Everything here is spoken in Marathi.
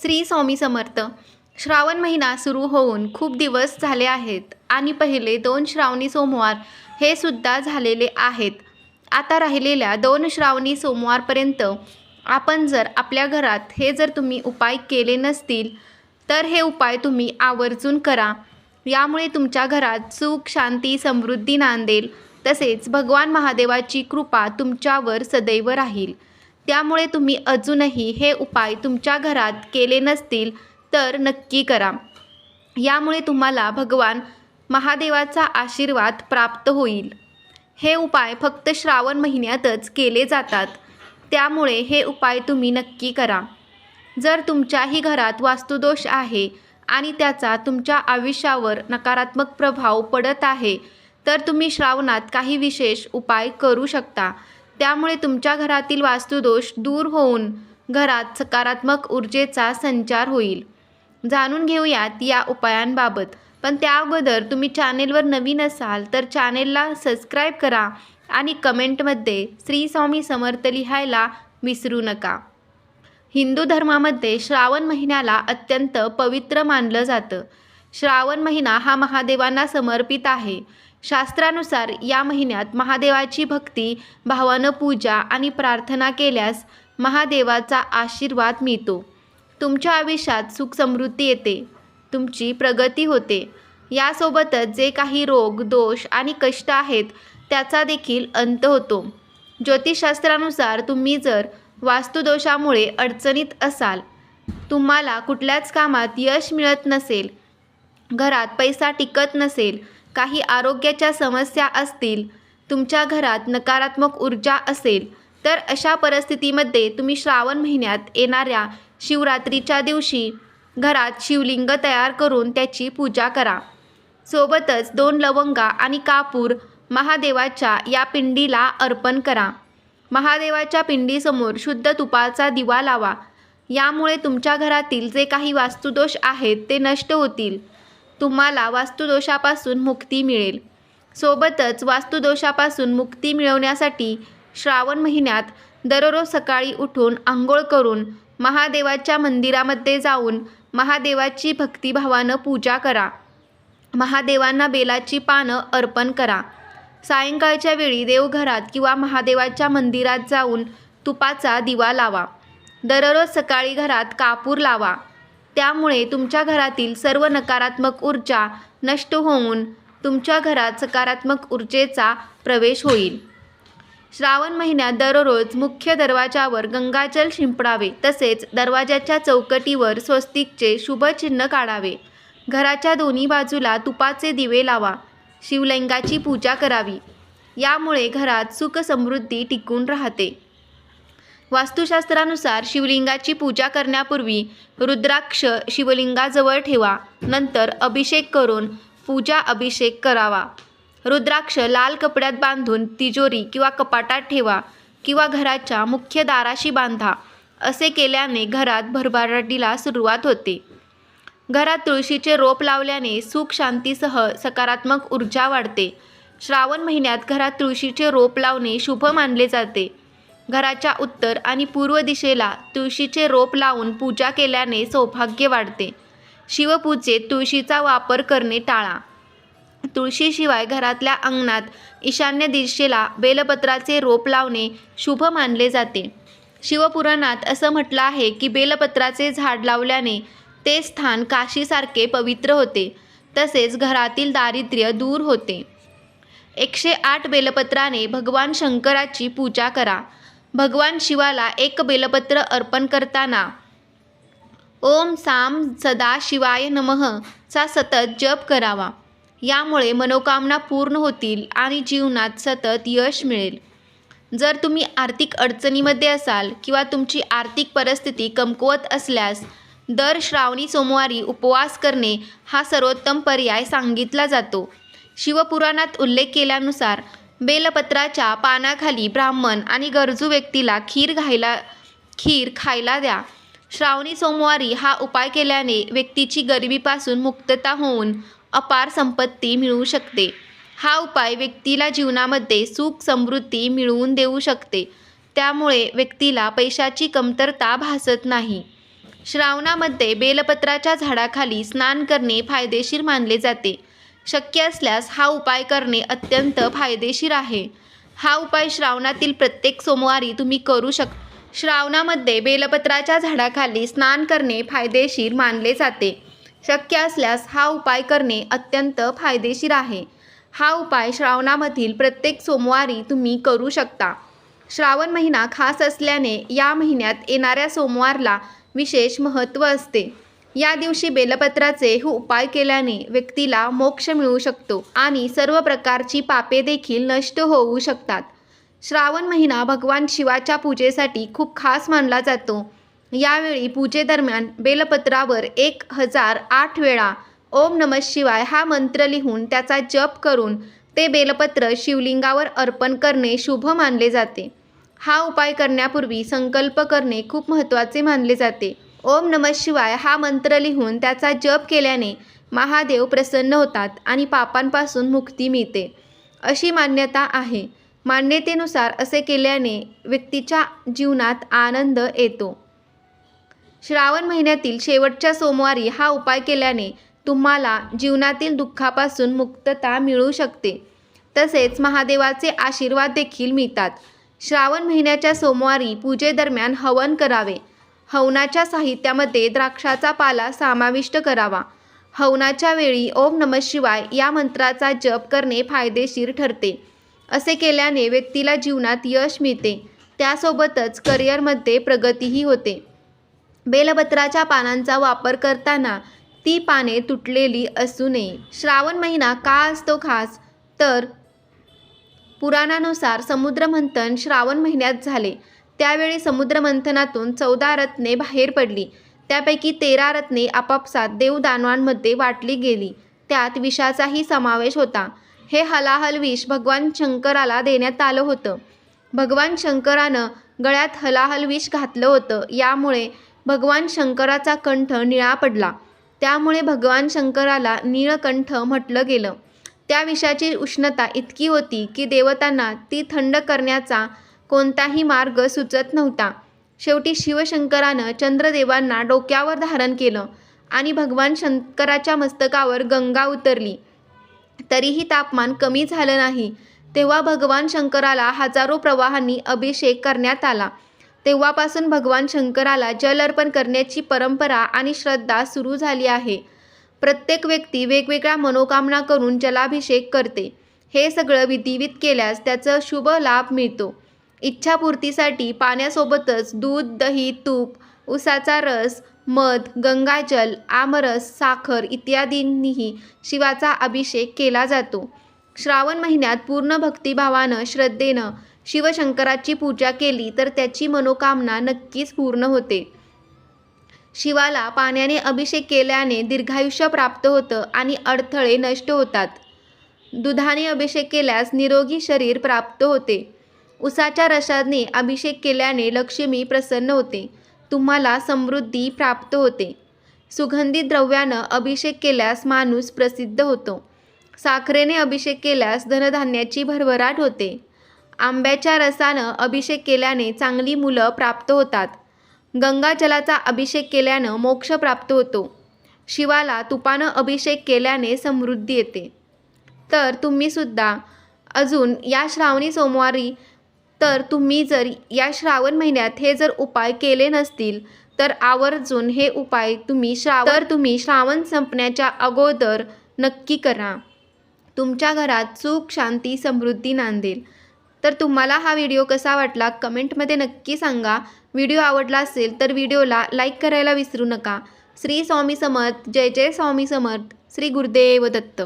श्री स्वामी समर्थ. श्रावण महिना सुरू होऊन खूप दिवस झाले आहेत आणि पहिले दोन श्रावणी सोमवार हे सुद्धा झालेले आहेत. आता राहिलेल्या दोन श्रावणी सोमवारपर्यंत आपण जर आपल्या घरात हे जर तुम्ही उपाय केले नसतील तर हे उपाय तुम्ही आवर्जून करा. यामुळे तुमच्या घरात सुख शांती समृद्धी नांदेल. तसेच भगवान महादेवाची कृपा तुमच्यावर सदैव राहील. त्यामुळे तुम्ही अजूनही हे उपाय तुमच्या घरात केले नसतील तर नक्की करा. यामुळे तुम्हाला भगवान महादेवाचा आशीर्वाद प्राप्त होईल. हे उपाय फक्त श्रावण महिन्यातच केले जातात. त्यामुळे हे उपाय तुम्ही नक्की करा. जर तुमच्याही घरात वास्तुदोष आहे आणि त्याचा तुमच्या आयुष्यावर नकारात्मक प्रभाव पडत आहे तर तुम्ही श्रावणात काही विशेष उपाय करू शकता. त्यामुळे तुमच्या घरातील वास्तुदोष दूर होऊन घरात सकारात्मक ऊर्जेचा संचार होईल. जाणून घेऊयात या उपायांबाबत. पण त्या अगोदर तुम्ही चॅनेलवर नवीन असाल तर चॅनेलला सबस्क्राईब करा आणि कमेंटमध्ये श्री स्वामी समर्थ लिहायला विसरू नका. हिंदू धर्मामध्ये श्रावण महिन्याला अत्यंत पवित्र मानलं जातं. श्रावण महिना हा महादेवांना समर्पित आहे. शास्त्रानुसार या महिन्यात महादेवाची भक्ती भावानं पूजा आणि प्रार्थना केल्यास महादेवाचा आशीर्वाद मिळतो. तुमच्या आयुष्यात सुख समृद्धी येते. तुमची प्रगती होते. यासोबतच जे काही रोग दोष आणि कष्ट आहेत त्याचा देखील अंत होतो. ज्योतिषशास्त्रानुसार तुम्ही जर वास्तुदोषामुळे अडचणीत असाल तुम्हाला कुठल्याच कामात यश मिळत नसेल घरात पैसा टिकत नसेल काही आरोग्याच्या समस्या असतील तुमच्या घरात नकारात्मक ऊर्जा असेल तर अशा परिस्थितीमध्ये तुम्ही श्रावण महिन्यात येणाऱ्या शिवरात्रीच्या दिवशी घरात शिवलिंग तयार करून त्याची पूजा करा. सोबतच दोन लवंगा आणि कापूर महादेवाच्या या पिंडीला अर्पण करा. महादेवाच्या पिंडीसमोर शुद्ध तुपाचा दिवा लावा. यामुळे तुमच्या घरातील जे काही वास्तुदोष आहेत ते नष्ट होतील. तुम्हाला वास्तुदोषापासून मुक्ती मिळेल. सोबतच वास्तुदोषापासून मुक्ती मिळवण्यासाठी श्रावण महिन्यात दररोज सकाळी उठून आंघोळ करून महादेवाच्या मंदिरामध्ये जाऊन महादेवाची भक्तिभावानं पूजा करा. महादेवांना बेलाची पानं अर्पण करा. सायंकाळच्या वेळी देवघरात किंवा महादेवाच्या मंदिरात जाऊन तुपाचा दिवा लावा. दररोज सकाळी घरात कापूर लावा. त्यामुळे तुमच्या घरातील सर्व नकारात्मक ऊर्जा नष्ट होऊन तुमच्या घरात सकारात्मक ऊर्जेचा प्रवेश होईल. श्रावण महिन्यात दररोज मुख्य दरवाजावर गंगाजल शिंपडावे तसेच दरवाजाच्या चौकटीवर स्वस्तिकचे शुभचिन्ह काढावे. घराच्या दोन्ही बाजूला तुपाचे दिवे लावा शिवलिंगाची पूजा करावी. यामुळे घरात सुख समृद्धी टिकून राहते. वास्तुशास्त्रानुसार शिवलिंगाची पूजा करण्यापूर्वी रुद्राक्ष शिवलिंगाजवळ ठेवा. नंतर अभिषेक करून पूजा अभिषेक करावा. रुद्राक्ष लाल कपड्यात बांधून तिजोरी किंवा कपाटात ठेवा किंवा घराच्या मुख्य दाराशी बांधा. असे केल्याने घरात भरभराटीला सुरुवात होते. घरात तुळशीचे रोप लावल्याने सुख शांतीसह सकारात्मक ऊर्जा वाढते. श्रावण महिन्यात घरात तुळशीचे रोप लावणे शुभ मानले जाते. घराच्या उत्तर आणि पूर्व दिशेला तुळशीचे रोप लावून पूजा केल्याने सौभाग्य वाढते. शिवपूजेत तुळशीचा वापर करणे टाळा. तुळशीशिवाय घरातल्या अंगणात ईशान्य दिशेला बेलपत्राचे रोप लावणे शुभ मानले जाते. शिवपुराणात असं म्हटलं आहे की बेलपत्राचे झाड लावल्याने ते स्थान काशीसारखे पवित्र होते. तसेच घरातील दारिद्र्य दूर होते. एकशे आठ बेलपत्राने भगवान शंकराची पूजा करा. भगवान शिवाला एक बेलपत्र अर्पण करताना ओम साम सदा शिवाय नमः चा सतत जप करावा. यामुळे मनोकामना पूर्ण होतील आणि जीवनात सतत यश मिळेल. जर तुम्ही आर्थिक अडचणीमध्ये असाल किंवा तुमची आर्थिक परिस्थिती कमकुवत असल्यास दर श्रावणी सोमवारी उपवास करणे हा सर्वोत्तम पर्याय सांगितला जातो. शिवपुराणात उल्लेख केल्यानुसार बेलपत्राच्या पानाखाली ब्राह्मण आणि गरजू व्यक्तीला खीर घायला खीर खायला द्या. श्रावणी सोमवारी हा उपाय केल्याने व्यक्तीची गरिबीपासून मुक्तता होऊन अपार संपत्ती मिळू शकते. हा उपाय व्यक्तीला जीवनामध्ये सुख समृद्धी मिळवून देऊ शकते. त्यामुळे व्यक्तीला पैशाची कमतरता भासत नाही. श्रावणामध्ये बेलपत्राच्या झाडाखाली स्नान करणे फायदेशीर मानले जाते. शक्य असल्यास हा उपाय करणे अत्यंत फायदेशीर आहे. हा उपाय श्रावणातील प्रत्येक सोमवारी तुम्ही करू शक श्रावणामध्ये बेलपत्राच्या झाडाखाली स्नान करणे फायदेशीर मानले जाते. शक्य असल्यास हा उपाय करणे अत्यंत फायदेशीर आहे. हा उपाय श्रावणामधील प्रत्येक सोमवारी तुम्ही करू शकता. श्रावण महिना खास असल्याने या महिन्यात येणाऱ्या सोमवारला विशेष महत्त्व असते. या दिवशी बेलपत्राचे हे उपाय केल्याने व्यक्तीला मोक्ष मिळू शकतो आणि सर्व प्रकारची पापे देखील नष्ट होऊ शकतात. श्रावण महिना भगवान शिवाच्या पूजेसाठी खूप खास मानला जातो. यावेळी पूजेदरम्यान बेलपत्रावर एक हजार आठ वेळा ओम नमः शिवाय हा मंत्र लिहून त्याचा जप करून ते बेलपत्र शिवलिंगावर अर्पण करणे शुभ मानले जाते. हा उपाय करण्यापूर्वी संकल्प करणे खूप महत्त्वाचे मानले जाते. ओम नमः शिवाय हा मंत्र लिहून त्याचा जप केल्याने महादेव प्रसन्न होतात आणि पापांपासून मुक्ती मिळते. अशी मान्यता आहे. मान्यतेनुसार असे केल्याने व्यक्तीच्या जीवनात आनंद येतो. श्रावण महिन्यातील शेवटच्या सोमवारी हा उपाय केल्याने तुम्हाला जीवनातील दुःखापासून मुक्तता मिळू शकते. तसेच महादेवाचे आशीर्वाद देखील मिळतात. श्रावण महिन्याच्या सोमवारी पूजेदरम्यान हवन करावे. हवनाच्या साहित्यामध्ये द्राक्षाचा पाला समाविष्ट करावा. हवनाच्या वेळी ओम नमः शिवाय या मंत्राचा जप करणे फायदेशीर ठरते. असे केल्याने व्यक्तीला जीवनात यश मिळते. त्यासोबतच करिअरमध्ये प्रगतीही होते. बेलपत्राच्या पानांचा वापर करताना ती पाने तुटलेली असू नये. श्रावण महिना का असतो खास? तर पुराणानुसार समुद्रमंथन श्रावण महिन्यात झाले. त्यावेळी समुद्रमंथनातून चौदा रत्ने बाहेर पडली. त्यापैकी तेरा रत्ने आपापसात देवदानवांमध्ये वाटली गेली. त्यात विषाचाही समावेश होता. हे हलाहल विष भगवान शंकराला देण्यात आलं होतं. भगवान शंकरानं गळ्यात हलाहल विष घातलं होतं. यामुळे भगवान शंकराचा कंठ निळा पडला. त्यामुळे भगवान शंकराला नीळकंठ म्हटलं गेलं. त्या विषाची उष्णता इतकी होती की देवतांना ती थंड करण्याचा कोणताही मार्ग सुचत नव्हता. शेवटी शिवशंकरानं चंद्रदेवांना डोक्यावर धारण केलं आणि भगवान शंकराच्या मस्तकावर गंगा उतरली. तरीही तापमान कमी झालं नाही. तेव्हा भगवान शंकराला हजारो प्रवाहांनी अभिषेक करण्यात आला. तेव्हापासून भगवान शंकराला जल अर्पण करण्याची परंपरा आणि श्रद्धा सुरू झाली आहे. प्रत्येक व्यक्ती वेगवेगळ्या मनोकामना करून जलाभिषेक करते. हे सगळं विधिवित केल्यास त्याचा शुभ लाभ मिळतो. इच्छापूर्तीसाठी पाण्यासोबतच दूध दही तूप उसाचा रस मध गंगाजल आमरस साखर इत्यादींनीही शिवाचा अभिषेक केला जातो. श्रावण महिन्यात पूर्ण भक्तिभावानं श्रद्धेनं शिवशंकराची पूजा केली तर त्याची मनोकामना नक्कीच पूर्ण होते. शिवाला पाण्याने अभिषेक केल्याने दीर्घायुष्य प्राप्त होतं आणि अडथळे नष्ट होतात. दुधाने अभिषेक केल्यास निरोगी शरीर प्राप्त होते. उसाच्या रसाने अभिषेक केल्याने लक्ष्मी प्रसन्न होते. तुम्हाला समृद्धी प्राप्त होते. सुगंधी द्रव्यानं अभिषेक केल्यास माणूस प्रसिद्ध होतो. साखरेने अभिषेक केल्यास धनधान्याची भरभराट होते. आंब्याच्या रसानं अभिषेक केल्याने चांगली मुलं प्राप्त होतात. गंगाजलाचा अभिषेक केल्यानं मोक्ष प्राप्त होतो. शिवाला तुपानं अभिषेक केल्याने समृद्धी येते. तर तुम्हीसुद्धा अजून या श्रावणी सोमवारी तर तुम्ही जर या श्रावण महिन्यात हे जर उपाय केले नसतील तर आवर्जून हे उपाय तुम्ही श्राव तर तुम्ही श्रावण संपण्याच्या अगोदर नक्की करा. तुमच्या घरात सुख शांती समृद्धी नांदेल. तर तुम्हाला हा व्हिडिओ कसा वाटला कमेंटमध्ये नक्की सांगा. व्हिडिओ आवडला असेल तर व्हिडिओला लाईक करायला विसरू नका. श्री स्वामी समर्थ जय जय स्वामी समर्थ श्री गुरुदेव दत्त.